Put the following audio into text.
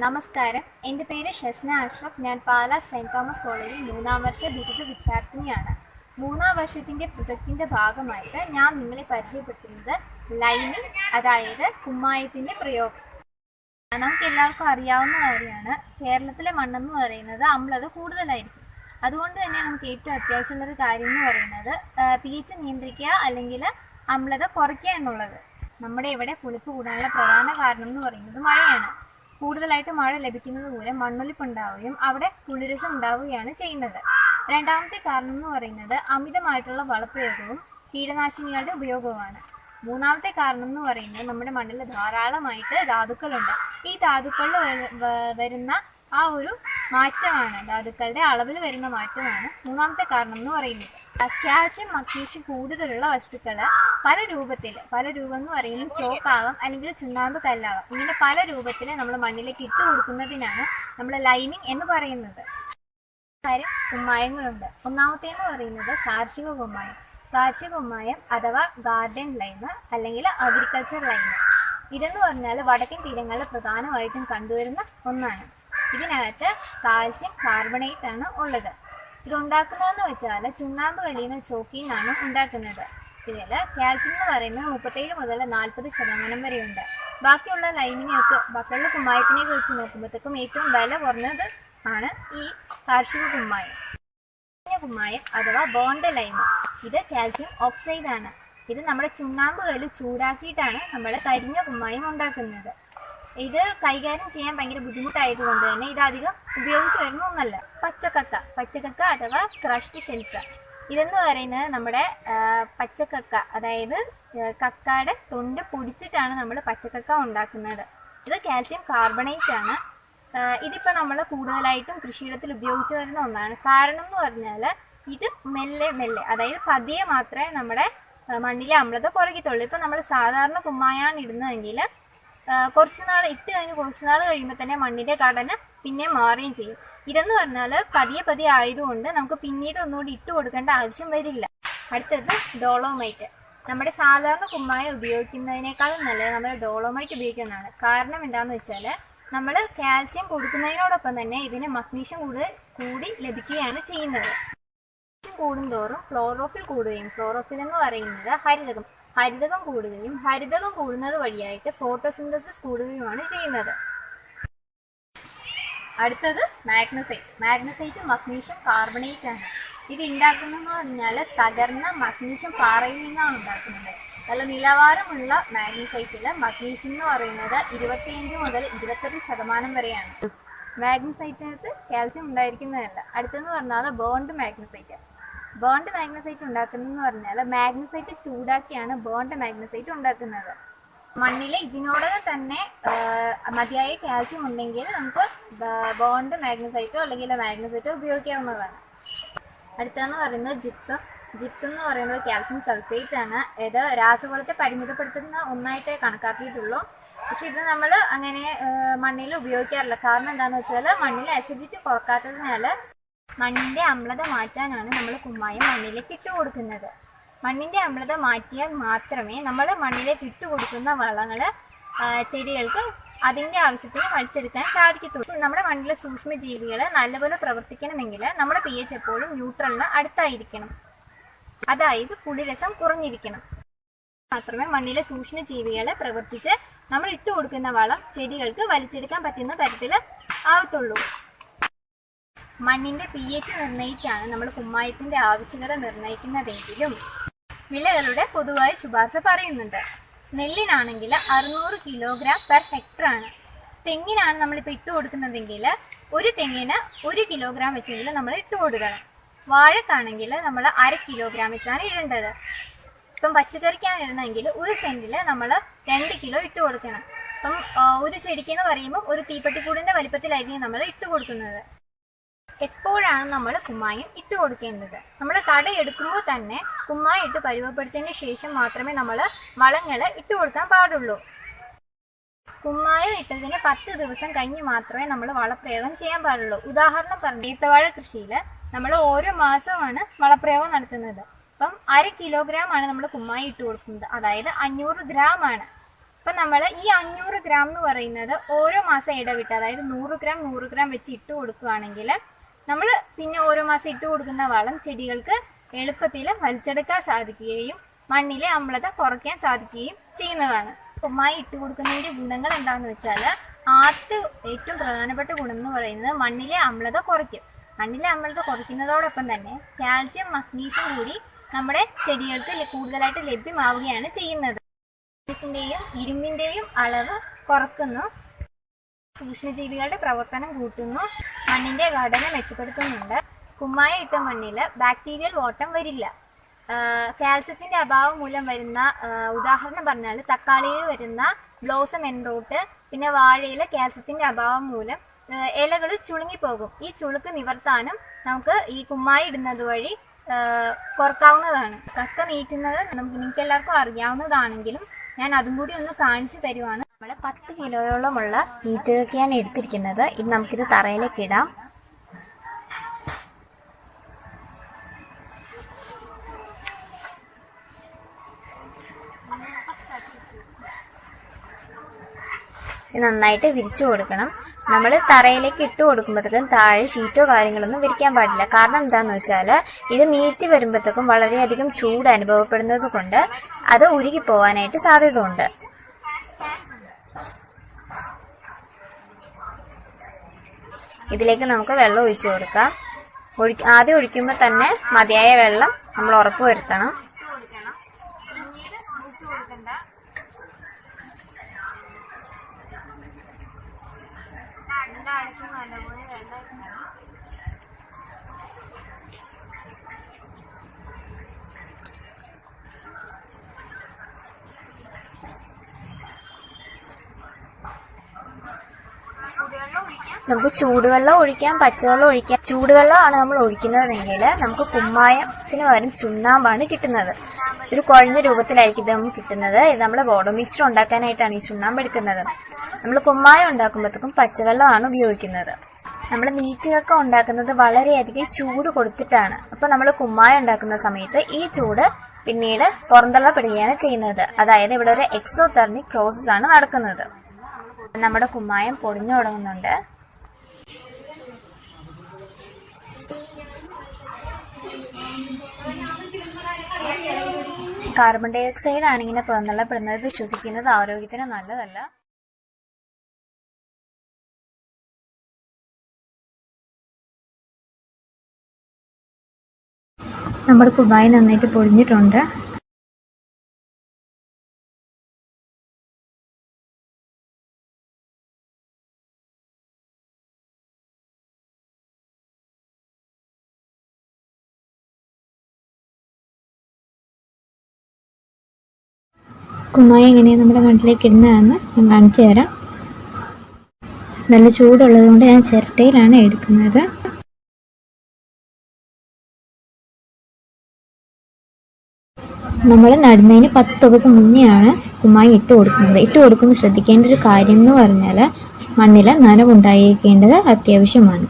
നമസ്കാരം. എന്റെ പേര് ഷസ്ന അഷ്റഫ്. ഞാൻ പാലാ സെന്റ് തോമസ് കോളേജിൽ മൂന്നാം വർഷ ബിരുദ വിദ്യാർത്ഥിനിയാണ്. മൂന്നാം വർഷത്തിന്റെ പ്രൊജക്റ്റിന്റെ ഭാഗമായിട്ട് ഞാൻ നിങ്ങളെ പരിചയപ്പെടുത്തുന്നത് ലൈനിങ് അതായത് കുമ്മായത്തിന്റെ പ്രയോഗം. നമുക്ക് എല്ലാവർക്കും അറിയാവുന്ന കാര്യമാണ്. കേരളത്തിലെ മണ്ണെന്ന് പറയുന്നത് അമ്ലത കൂടുതലായിരിക്കും. അതുകൊണ്ട് തന്നെ നമുക്ക് ഏറ്റവും അത്യാവശ്യമുള്ള ഒരു കാര്യം എന്ന് പറയുന്നത് പി എച്ച് നിയന്ത്രിക്കുക അല്ലെങ്കിൽ അമ്ലത കുറയ്ക്കുക എന്നുള്ളത്. നമ്മുടെ ഇവിടെ പുളിപ്പ് കൂടാനുള്ള പ്രധാന കാരണം എന്ന് പറയുന്നത് മഴയാണ്. കൂടുതലായിട്ട് മഴ ലഭിക്കുന്നത് മൂലം മണ്ണൊലിപ്പ് ഉണ്ടാവുകയും അവിടെ കുളിരസം ഉണ്ടാവുകയാണ് ചെയ്യുന്നത്. രണ്ടാമത്തെ കാരണം എന്ന് പറയുന്നത് അമിതമായിട്ടുള്ള വളപ്രയോഗവും കീടനാശിനികളുടെ ഉപയോഗവുമാണ്. മൂന്നാമത്തെ കാരണം എന്ന് പറയുന്നത് നമ്മുടെ മണ്ണിൽ ധാരാളമായിട്ട് ധാതുക്കളുണ്ട്. ഈ ധാതുക്കളിൽ വരുന്ന ആ ഒരു മാറ്റമാണ് ധാതുക്കളുടെ അളവിൽ വരുന്ന മാറ്റമാണ് മൂന്നാമത്തെ കാരണം എന്ന് പറയുന്നത്. കാൽസ്യം മഗ്നീഷ്യം കൂടുതലുള്ള വസ്തുക്കൾ പല രൂപത്തിൽ പല രൂപം എന്ന് പറയുന്നത് ചോക്കാവാം അല്ലെങ്കിൽ ചുണ്ണാമ്പ് കല്ലാവാം. ഇങ്ങനെ പല രൂപത്തിൽ നമ്മൾ മണ്ണിലേക്ക് ഇട്ട് കൊടുക്കുന്നതിനാണ് നമ്മൾ ലൈനിങ് എന്ന് പറയുന്നത്. കാര്യം കുമ്മായങ്ങളുണ്ട്. ഒന്നാമത്തേന്ന് പറയുന്നത് കാർഷിക കുമ്മായം. കാർഷിക കുമ്മായം അഥവാ ഗാർഡൻ ലൈന് അല്ലെങ്കിൽ അഗ്രികൾച്ചർ ലൈന്. ഇതെന്ന് പറഞ്ഞാൽ വടക്കൻ തീരങ്ങളിൽ പ്രധാനമായിട്ടും കണ്ടുവരുന്ന ഒന്നാണ്. ഇതിനകത്ത് കാൽസ്യം കാർബണേറ്റ് ആണ് ഉള്ളത്. ഇത് ഉണ്ടാക്കുന്നതെന്ന് വെച്ചാൽ ചുണ്ണാമ്പ് കല്ലിന്ന് ചോക്കിൽ ഉണ്ടാക്കുന്നത്. ഇതിൽ കാൽസ്യം എന്ന് പറയുന്നത് മുപ്പത്തേഴ് മുതൽ നാൽപ്പത് ശതമാനം വരെയുണ്ട്. ബാക്കിയുള്ള ലൈനിനെയൊക്കെ ബാക്കിയുള്ള കുമ്മായത്തിനെ കുറിച്ച് നോക്കുമ്പോഴത്തേക്കും ഏറ്റവും വില കുറഞ്ഞത് ആണ് ഈ കാർഷിക കുമ്മായം. കുമ്മായം അഥവാ ബോണ്ട ലൈമ ഇത് കാൽസ്യം ഓക്സൈഡ് ആണ് ഇത് നമ്മുടെ ചുണ്ണാമ്പ് കല്ല് ചൂടാക്കിയിട്ടാണ് നമ്മൾ കരിഞ്ഞ കുമ്മായം ഉണ്ടാക്കുന്നത്. ഇത് കൈകാര്യം ചെയ്യാൻ ഭയങ്കര ബുദ്ധിമുട്ടായതുകൊണ്ട് തന്നെ ഇത് അധികം ഉപയോഗിച്ച് വരുന്ന ഒന്നല്ല. പച്ചക്കക്ക. പച്ചക്കക്ക അഥവാ ക്രഷ്ഡ് ഷെൽസ് ഇതെന്ന് പറയുന്നത് നമ്മുടെ പച്ചക്കക്ക. അതായത് കക്കയുടെ തൊണ്ട് പൊടിച്ചിട്ടാണ് നമ്മൾ പച്ചക്കക്ക ഉണ്ടാക്കുന്നത്. ഇത് കാൽസ്യം കാർബണേറ്റ് ആണ്. ഇതിപ്പോൾ ഇതിപ്പോ നമ്മൾ കൂടുതലായിട്ടും കൃഷിയിടത്തിൽ ഉപയോഗിച്ചു വരുന്ന ഒന്നാണ്. കാരണം എന്ന് പറഞ്ഞാൽ ഇത് മെല്ലെ മെല്ലെ അതായത് പതിയെ മാത്രമേ നമ്മുടെ മണ്ണിലെ അമ്ലത കുറയ്ക്കത്തുള്ളൂ. ഇപ്പം നമ്മൾ സാധാരണ കുമ്മായാണ് ഇടുന്നതെങ്കിൽ കുറച്ച് നാൾ ഇട്ട് കഴിഞ്ഞ് കുറച്ച് നാൾ കഴിയുമ്പോൾ തന്നെ മണ്ണിന്റെ ഘടന പിന്നെ മാറുകയും ചെയ്യും. ഇതെന്ന് പറഞ്ഞാൽ പതിയെ പതിയെ ആയതുകൊണ്ട് നമുക്ക് പിന്നീട് ഒന്നുകൂടി ഇട്ട് കൊടുക്കേണ്ട ആവശ്യം വരില്ല. അടുത്തത് ഡോളോമൈറ്റ്. നമ്മുടെ സാധാരണ കുമ്മായ ഉപയോഗിക്കുന്നതിനേക്കാളും നല്ലത് നമ്മൾ ഡോളോമൈറ്റ് ഉപയോഗിക്കുന്നതാണ്. കാരണം എന്താണെന്ന് വെച്ചാൽ നമ്മൾ കാൽസ്യം കൊടുക്കുന്നതിനോടൊപ്പം തന്നെ ഇതിന് മഗ്നീഷ്യം കൂടുതൽ കൂടി ലഭിക്കുകയാണ് ചെയ്യുന്നത്. മഗ്നീഷ്യം കൂടുന്തോറും ക്ലോറോഫിൽ കൂടുകയും ക്ലോറോഫിൽ എന്ന് പറയുന്നത് ഹരിതകം. ഹരിതകം കൂടുകയും ഹരിതകം കൂടുന്നത് വഴിയായിട്ട് ഫോട്ടോസിന്തസിസ് കൂടുകയുമാണ് ചെയ്യുന്നത്. അടുത്തത് മാഗ്നസൈറ്റ്. മാഗ്നസൈറ്റ് മഗ്നീഷ്യം കാർബണേറ്റ് ആണ്. ഇത് ഉണ്ടാക്കുന്നതെന്ന് പറഞ്ഞാൽ തകർന്ന മഗ്നീഷ്യം പാറയിൽ നിന്നാണ് ഉണ്ടാക്കുന്നത്. നല്ല നിലവാരമുള്ള മാഗ്നസൈറ്റിൽ മഗ്നീഷ്യം എന്ന് പറയുന്നത് ഇരുപത്തിയഞ്ച് മുതൽ ഇരുപത്തെട്ട് ശതമാനം വരെയാണ്. മാഗ്നസൈറ്റിനകത്ത് കാൽസ്യം ഉണ്ടായിരിക്കുന്നതല്ല. അടുത്തെന്ന് പറഞ്ഞാൽ ബോണ്ട് മാഗ്നസൈറ്റ്. ബോണ്ട് മാഗ്നസൈറ്റ് ഉണ്ടാക്കുന്നതെന്ന് പറഞ്ഞാൽ മാഗ്നസൈറ്റ് ചൂടാക്കിയാണ് ബോണ്ട് മാഗ്നസൈറ്റ് ഉണ്ടാക്കുന്നത്. മണ്ണിൽ ഇതിനോടകം തന്നെ മതിയായ കാൽസ്യം ഉണ്ടെങ്കിൽ നമുക്ക് ബോണ്ട് മാഗ്നസൈറ്റോ അല്ലെങ്കിൽ മാഗ്നസൈറ്റോ ഉപയോഗിക്കാവുന്നതാണ്. അടുത്തതെന്ന് പറയുന്നത് ജിപ്സം ജിപ്സം എന്ന് പറയുന്നത് കാൽസ്യം സൾഫേറ്റ് ആണ്. ഇത് രാസവളത്തെ പരിമിതപ്പെടുത്തുന്ന ഒന്നായിട്ടേ കണക്കാക്കിയിട്ടുള്ളൂ. പക്ഷെ ഇത് നമ്മൾ അങ്ങനെ മണ്ണിൽ ഉപയോഗിക്കാറില്ല. കാരണം എന്താണെന്ന് വെച്ചാൽ മണ്ണിൽ അസിഡിറ്റി കുറക്കാത്തതിനാൽ മണ്ണിന്റെ അമ്ലത മാറ്റാനാണ് നമ്മൾ കുമ്മായം മണ്ണിലേക്ക് ഇട്ട് കൊടുക്കുന്നത്. മണ്ണിന്റെ അമ്ലത മാറ്റിയാൽ മാത്രമേ നമ്മൾ മണ്ണിലേക്ക് ഇട്ട് കൊടുക്കുന്ന വളങ്ങൾ ചെടികൾക്ക് അതിന്റെ ആവശ്യത്തിന് വലിച്ചെടുക്കാൻ സാധിക്കത്തുള്ളൂ. നമ്മുടെ മണ്ണിലെ സൂക്ഷ്മജീവികൾ നല്ലപോലെ പ്രവർത്തിക്കണമെങ്കിൽ നമ്മുടെ പി എച്ച് എപ്പോഴും ന്യൂട്രലിന് അടുത്തായിരിക്കണം. അതായത് പുളിരസം കുറഞ്ഞിരിക്കണം. മാത്രമേ മണ്ണിലെ സൂക്ഷ്മജീവികളെ പ്രവർത്തിച്ച് നമ്മൾ ഇട്ട് കൊടുക്കുന്ന വളം ചെടികൾക്ക് വലിച്ചെടുക്കാൻ പറ്റുന്ന തരത്തിൽ ആവത്തുള്ളൂ. മണ്ണിന്റെ പി എച്ച് നിർണയിച്ചാണ് നമ്മൾ കുമ്മായത്തിന്റെ ആവശ്യകത നിർണയിക്കുന്നതെങ്കിലും വിലകളുടെ പൊതുവായ ശുപാർശ പറയുന്നുണ്ട്. നെല്ലിനാണെങ്കിൽ അറുന്നൂറ് കിലോഗ്രാം പെർ ഹെക്ടർ ആണ്. തെങ്ങിനാണ് നമ്മളിപ്പോൾ ഇട്ട് കൊടുക്കുന്നതെങ്കിൽ ഒരു തെങ്ങിന് ഒരു കിലോഗ്രാം വെച്ചെങ്കിലും നമ്മൾ ഇട്ട് കൊടുക്കണം. വാഴക്കാണെങ്കിൽ നമ്മൾ അര കിലോഗ്രാം വെച്ചാണ് ഇടേണ്ടത്. ഇപ്പം പച്ചക്കറിക്കാണ് ഇടണമെങ്കിൽ ഒരു സെന്റിൽ നമ്മൾ രണ്ട് കിലോ ഇട്ട് കൊടുക്കണം. അപ്പം ഒരു ചെടിക്കെന്ന് പറയുമ്പോൾ ഒരു തീപ്പെട്ടിക്കൂടിന്റെ വലിപ്പത്തിലായിരിക്കും നമ്മൾ ഇട്ട് കൊടുക്കുന്നത്. എപ്പോഴാണ് നമ്മൾ കുമ്മായം ഇട്ട് കൊടുക്കേണ്ടത്? നമ്മൾ തട എടുക്കുമ്പോൾ തന്നെ കുമ്മായം ഇട്ട് പരുവപ്പെടുത്തിയതിന് ശേഷം മാത്രമേ നമ്മൾ വളങ്ങൾ ഇട്ട് കൊടുക്കാൻ പാടുള്ളൂ. കുമ്മായം ഇട്ടതിന് പത്ത് ദിവസം കഴിഞ്ഞ് മാത്രമേ നമ്മൾ വളപ്രയോഗം ചെയ്യാൻ പാടുള്ളൂ. ഉദാഹരണം പറഞ്ഞു ഈത്തവാഴ കൃഷിയിൽ നമ്മൾ ഓരോ മാസമാണ് വളപ്രയോഗം നടത്തുന്നത്. അപ്പം അര കിലോഗ്രാം ആണ് നമ്മൾ കുമ്മായി ഇട്ട് കൊടുക്കുന്നത്. അതായത് അഞ്ഞൂറ് ഗ്രാം ആണ് അപ്പം നമ്മൾ ഈ അഞ്ഞൂറ് ഗ്രാം എന്ന് പറയുന്നത് ഓരോ മാസം ഇടവിട്ട് അതായത് നൂറ് ഗ്രാം നൂറ് ഗ്രാം വെച്ച് ഇട്ട് കൊടുക്കുകയാണെങ്കിൽ നമ്മൾ പിന്നെ ഓരോ മാസം ഇട്ട് കൊടുക്കുന്ന വളം ചെടികൾക്ക് എളുപ്പത്തിൽ വലിച്ചെടുക്കാൻ സാധിക്കുകയും മണ്ണിലെ അമ്ലത കുറയ്ക്കാൻ സാധിക്കുകയും ചെയ്യുന്നതാണ്. കുമ്മായി ഇട്ട് കൊടുക്കുന്നതിന്റെ ഗുണങ്ങൾ എന്താണെന്ന് വെച്ചാൽ ആദ്യത്തെ ഏറ്റവും പ്രധാനപ്പെട്ട ഗുണം എന്ന് പറയുന്നത് മണ്ണിലെ അമ്ലത കുറയ്ക്കും. മണ്ണിലെ അമ്ലത കുറയ്ക്കുന്നതോടൊപ്പം തന്നെ കാൽസ്യം മഗ്നീഷ്യം കൂടി നമ്മുടെ ചെടികൾക്ക് കൂടുതലായിട്ട് ലഭ്യമാവുകയാണ് ചെയ്യുന്നത്. ിന്റെയും ഇരുമ്പിന്റെയും അളവ് കുറക്കുന്നു. സൂക്ഷ്മജീവികളുടെ പ്രവർത്തനം കൂട്ടുന്നു. മണ്ണിന്റെ ഘടന മെച്ചപ്പെടുത്തുന്നുണ്ട്. കുമ്മായ ഇട്ട മണ്ണിൽ ബാക്ടീരിയൽ ഓട്ടം വരില്ല. കാൽസ്യത്തിന്റെ അഭാവം മൂലം വരുന്ന ഉദാഹരണം പറഞ്ഞാൽ തക്കാളിയിൽ വരുന്ന ബ്ലോസം എൻറോട്ട് പിന്നെ വാഴയിൽ കാൽസ്യത്തിന്റെ അഭാവം മൂലം ഇലകൾ ചുളുങ്ങിപ്പോകും. ഈ ചുളുക്ക് നിവർത്താനും നമുക്ക് ഈ കുമ്മായി ഇടുന്നത് വഴി കുറക്കാവുന്നതാണ്. കക്ക നീറ്റുന്നത് നമുക്ക് നിങ്ങൾക്ക് എല്ലാവർക്കും അറിയാവുന്നതാണെങ്കിലും ഞാൻ അതും കൂടി ഒന്ന് കാണിച്ചു തരുവാണ്. നമ്മൾ പത്ത് കിലോയോളമുള്ള നീറ്റ് കക്കയാണ് എടുത്തിരിക്കുന്നത്. ഇത് നമുക്കിത് തറയിലേക്ക് ഇടാം. നന്നായിട്ട് വിരിച്ചു കൊടുക്കണം. നമ്മൾ തറയിലേക്ക് ഇട്ട് കൊടുക്കുമ്പോഴത്തേക്കും താഴെ ഷീറ്റോ കാര്യങ്ങളൊന്നും വിരിക്കാൻ പാടില്ല. കാരണം എന്താണെന്ന് വെച്ചാൽ ഇത് നീറ്റി വരുമ്പോഴത്തേക്കും വളരെയധികം ചൂട് അനുഭവപ്പെടുന്നത് കൊണ്ട് അത് ഉരുകി പോകാനായിട്ട് സാധ്യതയുണ്ട്. ഇതിലേക്ക് നമുക്ക് വെള്ളം ഒഴിച്ചു കൊടുക്കാം. ഒഴി- ആദ്യം ഒഴിക്കുമ്പോൾ തന്നെ മതിയായ വെള്ളം നമ്മൾ ഉറപ്പ് വരുത്തണം. നമുക്ക് ചൂടുവെള്ളം ഒഴിക്കാം പച്ചവെള്ളം ഒഴിക്കാം. ചൂടുവെള്ളമാണ് നമ്മൾ ഒഴിക്കുന്നതെങ്കിൽ നമുക്ക് കുമ്മായത്തിന് പകരം ചുണ്ണാമ്പാണ് കിട്ടുന്നത്. ഒരു കുഴഞ്ഞ രൂപത്തിലായിരിക്കും ഇത് നമുക്ക് കിട്ടുന്നത്. ഇത് നമ്മൾ ബോഡോ മിക്സ്ചർ ഉണ്ടാക്കാനായിട്ടാണ് ഈ ചുണ്ണാമ്പ് എടുക്കുന്നത്. നമ്മൾ കുമ്മായം ഉണ്ടാക്കുമ്പോഴത്തേക്കും പച്ചവെള്ളമാണ് ഉപയോഗിക്കുന്നത്. നമ്മൾ നീറ്റുകൾക്ക് ഉണ്ടാക്കുന്നത് വളരെയധികം ചൂട് കൊടുത്തിട്ടാണ്. അപ്പോൾ നമ്മൾ കുമ്മായം ഉണ്ടാക്കുന്ന സമയത്ത് ഈ ചൂട് പിന്നീട് പുറന്തള്ളപ്പെടുകയാണ് ചെയ്യുന്നത്. അതായത് ഇവിടെ ഒരു എക്സോതെർമിക് പ്രോസസ്സാണ് നടക്കുന്നത്. നമ്മുടെ കുമ്മായം പൊടിഞ്ഞു തുടങ്ങുന്നുണ്ട്. കാർബൺ ഡൈ ഓക്സൈഡ് ആണ് ഇങ്ങനെ പുറന്തള്ളപ്പെടുന്നത് ഇത് ശ്വസിക്കുന്നത് ആരോഗ്യത്തിന് നല്ലതല്ല. നമ്മുടെ കുബായി നന്നായിട്ട് പൊടിഞ്ഞിട്ടുണ്ട്. കുമ്മായ എങ്ങനെയാണ് നമ്മുടെ മണ്ണിലേക്ക് ഇടുന്നതെന്ന് ഞാൻ കാണിച്ചു തരാം. നല്ല ചൂടുള്ളത് കൊണ്ട് ഞാൻ ചിരട്ടയിലാണ് എടുക്കുന്നത്. നമ്മൾ നടുന്നതിന് പത്ത് ദിവസം മുന്നെയാണ് കുമ്മായി ഇട്ട് കൊടുക്കുന്നത്. ഇട്ട് കൊടുക്കുമ്പോൾ ശ്രദ്ധിക്കേണ്ട ഒരു കാര്യം എന്ന് പറഞ്ഞാൽ മണ്ണിൽ നനവുണ്ടായിരിക്കേണ്ടത് അത്യാവശ്യമാണ്.